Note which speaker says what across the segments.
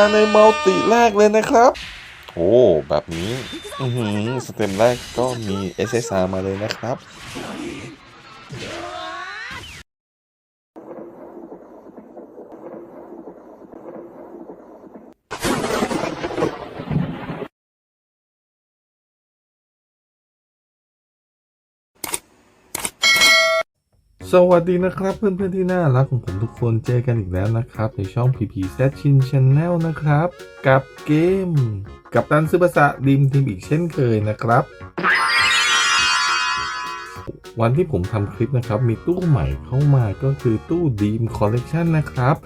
Speaker 1: าในมัลติแรกเลยนะครับโอ้แบบนี้สเต็มแรกก็มี SSR มาเลยนะครับ สวัสดีนะครับเพื่อนๆที่น่ารักของผมทุกคนเจอกันอีกแล้วนะครับ ในช่อง PP z c h i n Channel นะครับ กับเกม กับตันซึบะสะดีมทีมอีกเช่นเคยนะครับ วันที่ผมทำคลิปนะครับ มีตู้ใหม่เข้ามาก็คือตู้ดีมคอลเลกชันนะครับ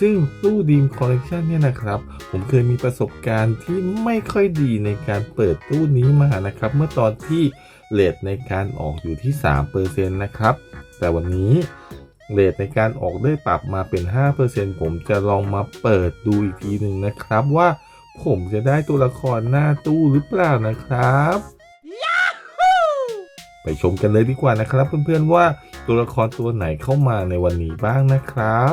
Speaker 1: ซึ่งตู้ดีมคอลเลกชันเนี่ยนะครับ ผมเคยมีประสบการณ์ที่ไม่ค่อยดีในการเปิดตู้นี้มานะครับ เมื่อตอนที่ เลทในการออกอยู่ที่3%นะครับ แต่วันนี้เรทในการออกได้ปรับมาเป็น 5%ผมจะลองมาเปิดดูอีกทีหนึ่งนะครับว่าผมจะได้ตัวละครหน้าตู้หรือเปล่านะครับ ไปชมกันเลยดีกว่านะครับ เพื่อนๆว่าตัวละครตัวไหนเข้ามาในวันนี้บ้างนะครับ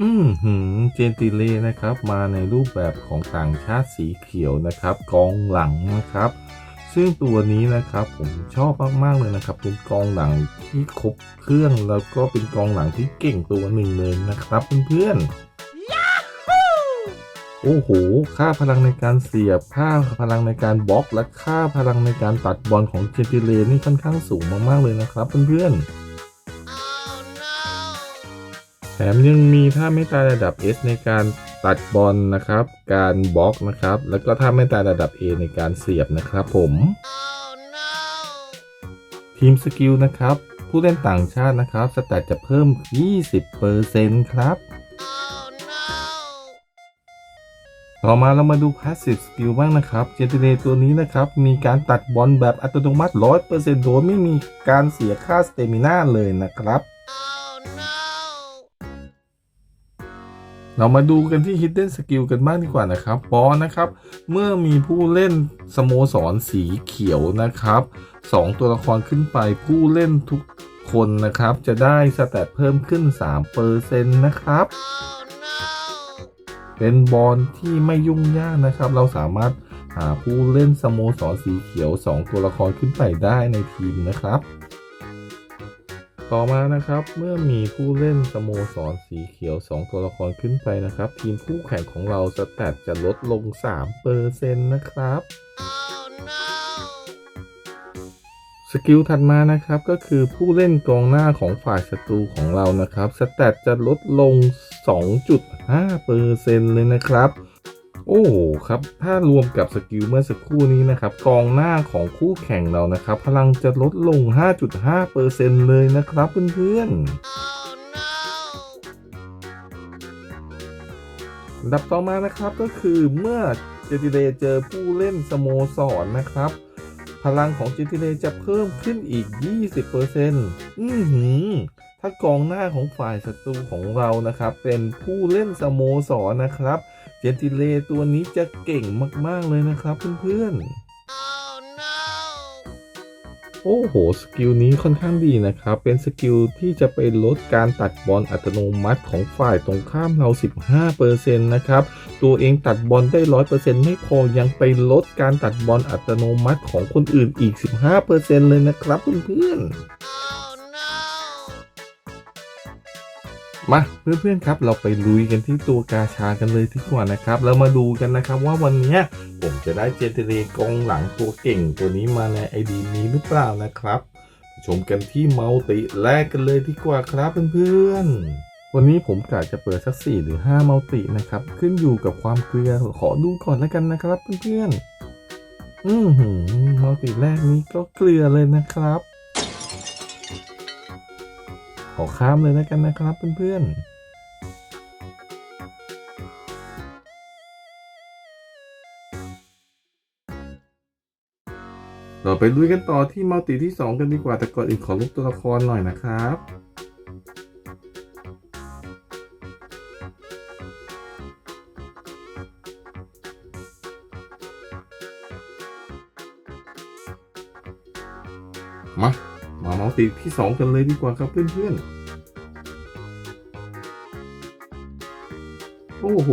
Speaker 1: อืมหืมเจนติเล่นะครับ มาในรูปแบบของต่างชาติสีเขียวนะครับ กองหลังนะครับ ซึ่งตัวนี้นะครับผมชอบมากๆเลยนะครับ เป็นกองหลังที่ครบเครื่องแล้วก็เป็นกองหลังที่เก่งตัวหนึ่งเลยนะครับเพื่อนๆโอ้โห ค่าพลังในการเสียบ ค่าพลังในการบล็อก และค่าพลังในการตัดบอลของเจนติเล่นี่ค่อนข้างสูงมากๆเลยนะครับเพื่อนๆ แถมยังมีท่าไม่ตายระดับ S ในการตัดบอลนะครับ การบล็อกนะครับ แล้วก็ท่าไม่ตายระดับ A ในการเสียบนะครับผมทีมสกิลนะครับ ผู้เล่นต่างชาตินะครับสแตทจะเพิ่ม 20%ครับต่อมาเรามาดู Passive Skill บ้างนะครับ เจนเ a ตัวนี้นะครับ มีการตัดบอลแบบอัตโนมัติ 100%โดยไม่มีการเสียค่าสเตมิน่าเลยนะครับ เรามาดูกันที่ Hidden Skill กันบ้างดีกว่านะครับปอนะครับ เมื่อมีผู้เล่นสโมสรสีเขียวนะครับ 2 ตัวละครขึ้นไปผู้เล่นทุกคนนะครับ จะได้สแตทเพิ่มขึ้น 3%นะครับ เป็นบอลที่ไม่ยุ่งยากนะครับ เราสามารถหาผู้เล่นสโมสรสีเขียว 2 ตัวละครขึ้นไปได้ในทีมนะครับ ต่อมานะครับเมื่อมีผู้เล่นสโมสรสีเขียว 2 ตัวละครขึ้นไปนะครับ ทีมคู่แข่งของเราสแตทจะลดลง3%นะครับสกิลถัดมานะครับก็คือผู้เล่นกองหน้าของฝ่ายศัตรูของเรานะครับสแตทจะลดลง 2.5%เลยนะครับ โอ้โหครับ ถ้ารวมกับสกิลเมื่อสักครู่นี้นะครับ กองหน้าของคู่แข่งเรานะครับ พลังจะลดลง 5.5%เลยนะครับเพื่อนๆดับต่อมานะครับก็คือเมื่อเจติเดเจอผู้เล่นสโมสรนนะครับ พลังของเจติเดจะเพิ่มขึ้นอีก 20%อือหือ ถ้ากองหน้าของฝ่ายศัตรูของเรานะครับ เป็นผู้เล่นสโมสรนะครับ เจติเลตัวนี้จะเก่งมาก ๆ เลยนะครับเพื่อนๆ โอ้โห สกิลนี้ค่อนข้างดีนะครับ เป็นสกิลที่จะไปลดการตัดบอลอัตโนมัติของฝ่ายตรงข้ามเรา 15%นะครับ ตัวเองตัดบอลได้ 100%ไม่พอยังไปลดการตัดบอลอัตโนมัติของคนอื่นอีก 15%เลยนะครับเพื่อนๆ มาเพื่อนๆครับเราไปลุยกันที่ตัวกาชากันเลยดีกว่านะครับแล้วมาดูกันนะครับว่าวันนี้ผมจะได้เจนเทเลกองหลังตัวเก่งตัวนี้มาในไอดีนี้หรือเปล่านะครับ ชมกันที่มัลติแรกกันเลยดีกว่าครับเพื่อนๆวันนี้ผมกะจะเปิดสัก4หรือ5มัลตินะครับขึ้นอยู่กับความเกลือขอดูก่อนแล้วกันนะครับเพื่อนๆอือหือมัลติแรกนี้ก็เกลือเลยนะครับ ขอข้ามเลยแล้วกันนะครับเพื่อนๆเราไปลุยกันต่อที่มัลติที่ 2 กันดีกว่า แต่ก่อนอื่นขอลบตัวละครหน่อยนะครับ มา มาเมาส์ตีที่ 2 กันเลยดีกว่าครับเพื่อนๆ โอ้โห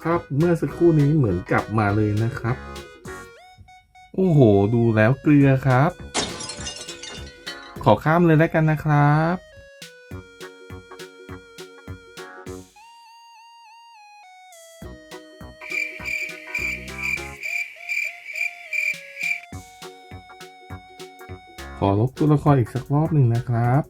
Speaker 1: ภาพเมื่อสักครู่นี้เหมือนกลับมาเลยนะครับ โอ้โห ดูแล้วเกลือครับ ขอข้ามเลยแล้วกันนะครับ ขอลบตัวละครอีกสักรอบหนึ่งนะครับ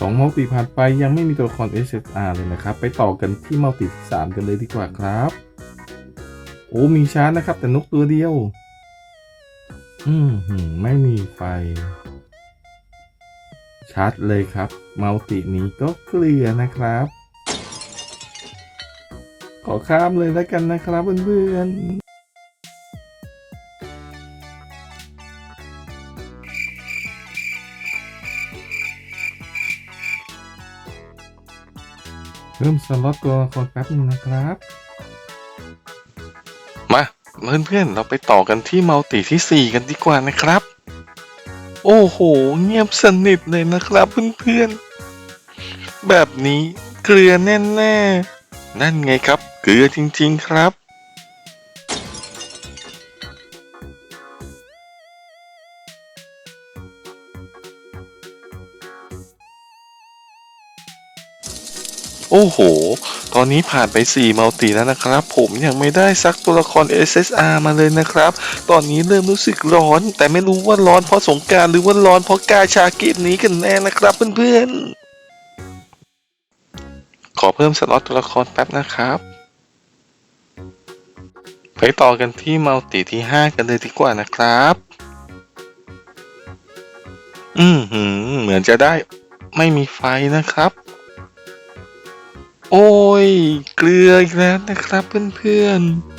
Speaker 1: สองมัลติผ่านไปยังไม่มีตัวละคร SSR เลยนะครับ ไปต่อกันที่มัลติที่สามกันเลยดีกว่าครับ โอ้มีชาร์จนะครับ แต่นกตัวเดียว อืมไม่มีไฟ ชัดเลยครับมัลตินี้ก็เคลียร์นะครับ ขอข้ามเลยแล้วกันนะครับเพื่อนๆเริ่มสล็อตตัวละครแป๊บนึงนะครับ
Speaker 2: มาเพื่อนๆเราไปต่อกันที่มัลติที่ 4 กันดีกว่านะครับ โอ้โห เงียบสนิทเลยนะครับเพื่อนๆ แบบนี้เกลือแน่ๆ นั่นไงครับ เกลือจริงๆครับ โอ้โห ตอนนี้ผ่านไป 4 มัลติแล้วนะครับ ผมยังไม่ได้ซักตัวละคร SSR มาเลยนะครับ ตอนนี้เริ่มรู้สึกร้อน แต่ไม่รู้ว่าร้อนเพราะสงการหรือว่าร้อนเพราะกาชาเกมนี้กันแน่นะครับเพื่อนๆ ขอเพิ่มสล็อตตัวละครแป๊บนะครับไปต่อกันที่มัลติที่ 5 กันเลยดีกว่านะครับ อืมหืมเหมือนจะได้ไม่มีไฟนะครับ โอ้ย เกลืออีกแล้วนะครับเพื่อนๆ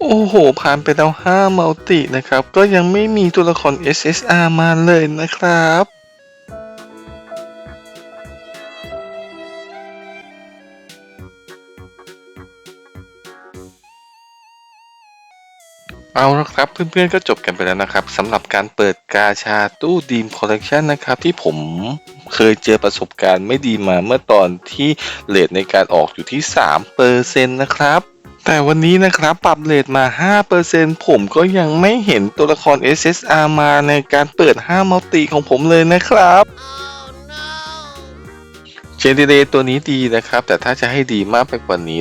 Speaker 2: โอ้โห ผ่านไปแล้ว5มัลตินะครับ ก็ยังไม่มีตัวละคร SSR มาเลยนะครับ เอาละครับเพื่อนๆก็จบกันไปแล้วนะครับสำหรับการเปิดกาชาตู้ดีมคอลเลกชันนะครับที่ผมเคยเจอประสบการณ์ไม่ดีมาเมื่อตอนที่เลทในการออกอยู่ที่3เปอร์เซ็นต์นะครับแต่วันนี้นะครับปรับเลทมา 5%ผมก็ยังไม่เห็นตัวละคร SSR มาในการเปิด 5 มัลติของผมเลยนะครับ เชนดิเดตัวนี้ดีนะครับ แต่ถ้าจะให้ดีมากไปกว่านี้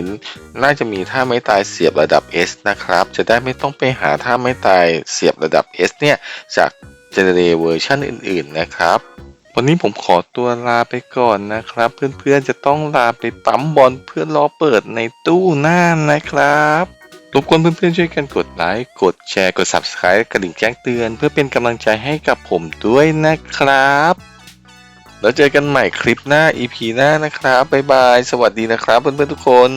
Speaker 2: น่าจะมีท่าไม้ตายเสียบระดับ S นะครับ จะได้ไม่ต้องไปหาท่าไม้ตายเสียบระดับ S เนี่ย จากเจเนเรเวอร์ชันอื่น ๆ นะครับ วันนี้ผมขอตัวลาไปก่อนนะครับ เพื่อน ๆ จะต้องลาไปปั๊มบอลเพื่อรอเปิดในตู้หน้านะครับรบกวนเพื่อนๆช่วยกันกดไลค์ กดแชร์ กด Subscribe กระดิ่งแจ้งเตือน เพื่อเป็นกำลังใจให้กับผมด้วยนะครับ แล้วเจอกันใหม่คลิปหน้า EP หน้านะครับ บ๊ายบาย สวัสดีนะครับเพื่อนๆทุกคน